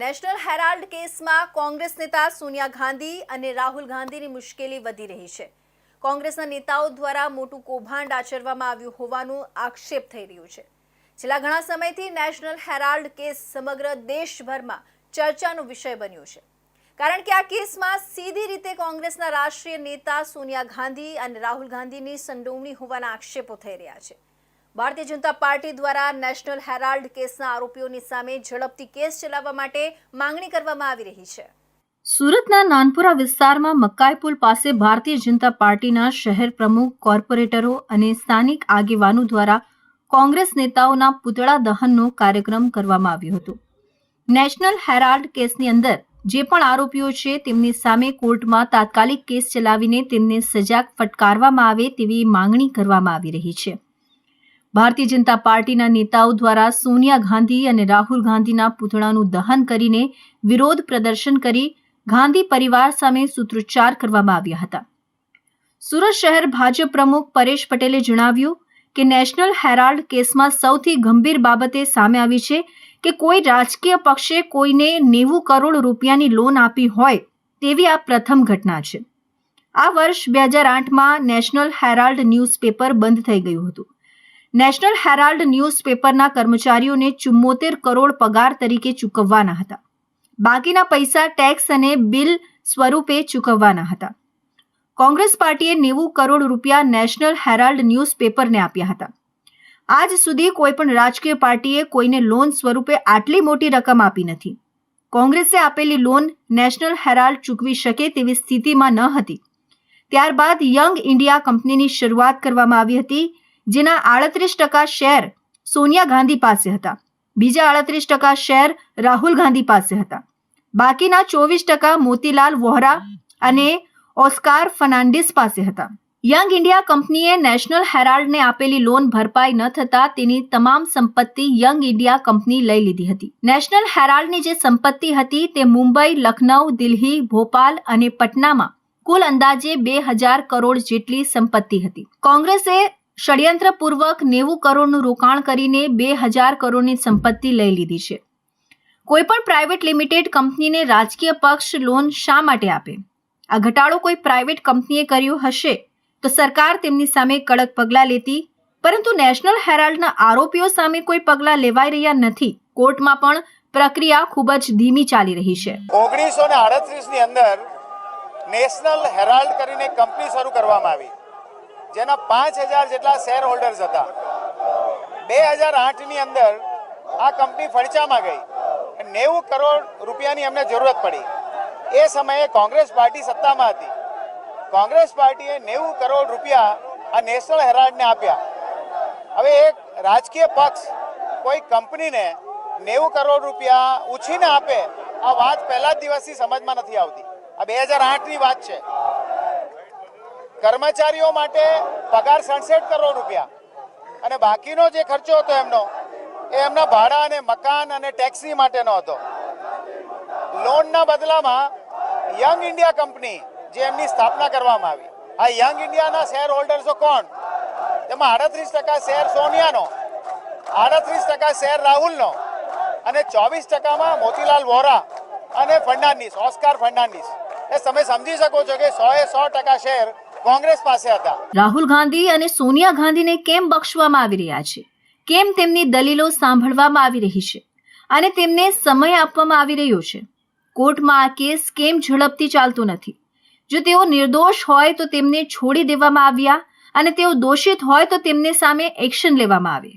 National Herald કેસમાં કોંગ્રેસ નેતા સોનિયા ગાંધી અને રાહુલ ગાંધીની મુશ્કેલી વધી રહી છે. કોંગ્રેસના નેતાઓ દ્વારા મોટું કૌભાંડ આચરવામાં આવ્યું હોવાનું આક્ષેપ થઈ રહ્યું છે. છેલ્લા ઘણા સમયથી નેશનલ હેરાલ્ડ કેસ સમગ્ર દેશભરમાં ચર્ચાનો વિષય બન્યો છે. કારણ કે આ કેસમાં સીધી રીતે કોંગ્રેસના રાષ્ટ્રીય નેતા સોનિયા ગાંધી અને રાહુલ ગાંધીની સંડોવણી હોવાના આક્ષેપો થઈ રહ્યા છે. ભારતીય જનતા પાર્ટી દ્વારા નેશનલ હેરાલ્ડ કેસના આરોપીઓની સામે ઝડપથી કેસ ચલાવવા માટે માંગણી કરવામાં આવી રહી છે. સુરતના નાનપુરા વિસ્તારમાં મકાઈપુલ પાસે ભારતીય જનતા પાર્ટીના શહેર પ્રમુખ, કોર્પોરેટરો અને સ્થાનિક આગેવાનો દ્વારા કોંગ્રેસ નેતાઓના પૂતળા દહનનો કાર્યક્રમ કરવામાં આવ્યો હતો. નેશનલ હેરાલ્ડ કેસની અંદર જે પણ આરોપીઓ છે તેમની સામે કોર્ટમાં તાત્કાલિક કેસ ચલાવીને તેમને સજા ફટકારવામાં આવે તેવી માંગણી કરવામાં આવી રહી છે. ભારતીય જનતા પાર્ટીના નેતાઓ દ્વારા સોનિયા ગાંધી અને રાહુલ ગાંધીના પૂતળાનું દહન કરીને વિરોધ પ્રદર્શન કરી ગાંધી પરિવાર સામે સૂત્રોચ્ચાર કરવામાં આવ્યા હતા. સુરત શહેર ભાજપ પ્રમુખ પરેશ પટેલે જણાવ્યું કે નેશનલ હેરાલ્ડ કેસમાં સૌથી ગંભીર બાબતે સામે આવી છે કે કોઈ રાજકીય પક્ષે કોઈને નેવું કરોડ રૂપિયાની લોન આપી હોય તેવી આ પ્રથમ ઘટના છે. આ વર્ષ બે હજાર આઠમાં નેશનલ હેરાલ્ડ ન્યૂઝપેપર બંધ થઈ ગયું હતું. નેશનલ હેરાલ્ડ ન્યૂઝપેપરના કર્મચારીઓને ચુમ્મોતેર કરોડ પગાર તરીકે ચૂકવવાના હતા. બાકીના પૈસા ટેક્સ અને બિલ સ્વરૂપે ચૂકવવાના હતા. કોંગ્રેસ પાર્ટીએ નેવું કરોડ રૂપિયા નેશનલ હેરાલ્ડ ન્યૂઝપેપરને આપ્યા હતા. આજ સુધી કોઈ પણ રાજકીય પાર્ટીએ કોઈને લોન સ્વરૂપે આટલી મોટી રકમ આપી નથી. કોંગ્રેસે આપેલી લોન નેશનલ હેરાલ્ડ ચૂકવી શકે તેવી સ્થિતિમાં ન હતી. ત્યારબાદ યંગ ઇન્ડિયા કંપનીની શરૂઆત કરવામાં આવી હતી જેના આડત્રીસ ટકા શેર સોનિયા ગાંધી પાસે હતા. બીજા આડત્રીસ ટકા શેર રાહુલ ગાંધી પાસે હતા. બાકીના ચોવીસ ટકા મોતીલાલ વોહરા અને ઓસ્કાર ફર્નાન્ડિસ પાસે હતા. યંગ ઇન્ડિયા કંપનીએ નેશનલ હેરાલ્ડને આપેલી લોન ભરપાઈ ન થતા તેની તમામ સંપત્તિ યંગ ઇન્ડિયા કંપની લઈ લીધી હતી. નેશનલ હેરાલ્ડની જે સંપત્તિ હતી તે મુંબઈ લખનૌ દિલ્હી, ભોપાલ અને પટનામાં કુલ અંદાજે બે હજાર કરોડ જેટલી સંપત્તિ હતી. કોંગ્રેસે ષડયંત્રપૂર્વક નેવું કરોડનું રોકાણ કરીને બે હજાર કરોડની સંપત્તિ લઈ લીધી છે. કોઈપણ પ્રાઇવેટ લિમિટેડ કંપનીને રાજકીય પક્ષ લોન શા માટે આપે? આ ઘટાડો કોઈ પ્રાઇવેટ કંપનીએ કર્યો હશે તો સરકાર તેમની સામે કડક પગલાં લેતી? પરંતુ નેશનલ હેરાલ્ડના આરોપીઓ સામે કોઈ પગલાં લેવાઈ રહ્યા નથી. કોર્ટમાં પણ પ્રક્રિયા ખૂબ જ ધીમી ચાલી રહી છે. ઓગણીસો ની અંદર નેશનલ હેરાલ્ડ કરીને કંપની શરૂ કરવામાં આવી. જેના પાંચ હજાર જેટલા શેર હોલ્ડર્સ હતા. બે હજાર આઠની અંદર આ કંપની ફડચામાં ગઈ નેવું કરોડ રૂપિયાની એમને જરૂરત પડી. એ સમયે કોંગ્રેસ પાર્ટી સત્તામાં હતી. કોંગ્રેસ પાર્ટીએ નેવું કરોડ રૂપિયા આ નેશનલ હેરાલ્ડને આપ્યા. હવે એક રાજકીય પક્ષ કોઈ કંપનીને નેવું કરોડ રૂપિયા ઉછીને આપે, આ વાત પહેલા જ દિવસથી સમજમાં નથી આવતી. આ બે હજાર આઠની વાત છે. કર્મચારીઓ માટે પગાર સડસઠ કરોડ રૂપિયા. અને બાકીનો જે ખર્ચો હતો એમનો, એ એમના ભાડા અને મકાન અને ટેક્સી માટેનો હતો. લોનના બદલામાં યંગ ઇન્ડિયા કંપની જે એમની સ્થાપના કરવામાં આવી. આ યંગ ઇન્ડિયાના શેર હોલ્ડર્સો કોણ? તેમાં આડત્રીસ ટકા શેર સોનિયાનો, આડત્રીસ ટકા શેર રાહુલનો અને ચોવીસ ટકામાં મોતીલાલ વોરા અને ફર્નાન્ડિસ, ઓસ્કાર ફર્નાન્ડિસ. એ તમે સમજી શકો છો કે સો એ સો ટકા શેર કોંગ્રેસ પાસે હતા. રાહુલ ગાંધી અને સોનિયા ગાંધીને કેમ બક્ષવામાં આવી રહ્યા છે? કેમ તેમની દલીલો સાંભળવામાં આવી રહી છે? અને તેમને સમય આપવામાં આવી રહ્યો છે? કોર્ટમાં આ કેસ કેમ ઝડપથી ચાલતો નથી? જો તેઓ નિર્દોષ હોય તો તેમને છોડી દેવામાં આવ્યા અને તેઓ દોષિત હોય તો તેમને સામે એક્શન લેવામાં આવે.